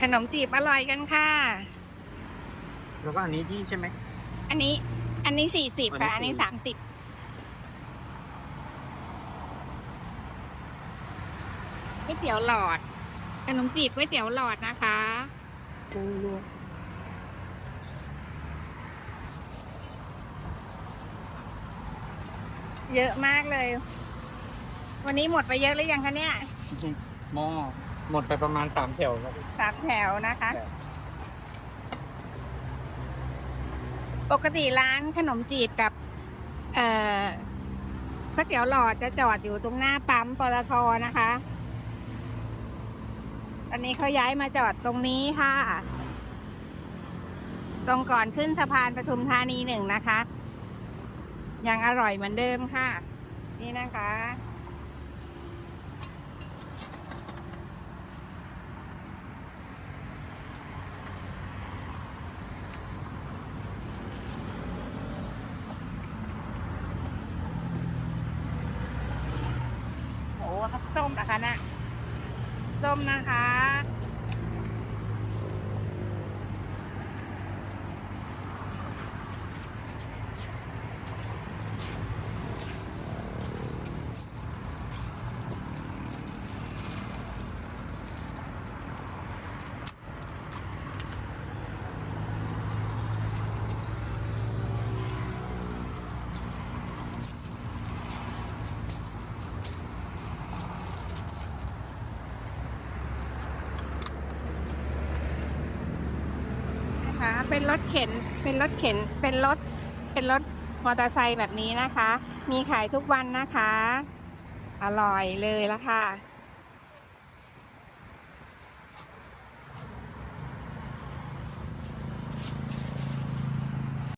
ขนมจีบอร่อยกันค่ะ แล้วก็อันนี้ยี่ใช่ไหม อันนี้ อันนี้สี่สิบค่ะ อัอันนนี้นี้40สามสิบก๋วยเตี๋ยวหลอด ขนมจีบก๋วยเตี๋ยวหลอดนะคะเยอะมากเลย วันนี้หมดไปเยอะหรือยังคะเนี่ยหม้อ หมดไปประมาณสามแถวครับ สามแถวนะคะ ปกติร้านขนมจีบกับ เอ่อก๋วยเตี๋ยวหลอดจะจอดอยู่ตรงหน้าปั๊มปตทนะคะ ตอนนี้เขาย้ายมาจอดตรงนี้ค่ะ ตรงก่อนขึ้นสะพานปทุมธานีหนึ่งนะคะ ยังอร่อยเหมือนเดิมค่ะ นี่นะคะ โอ้ทักส้มนะคะนะส้มนะคะ นะคะ เป็นรถเข็น เป็นรถเข็น เป็นรถ เป็นรถมอเตอร์ไซค์แบบนี้นะคะ มีขายทุกวันนะคะ อร่อยเลยละค่ะ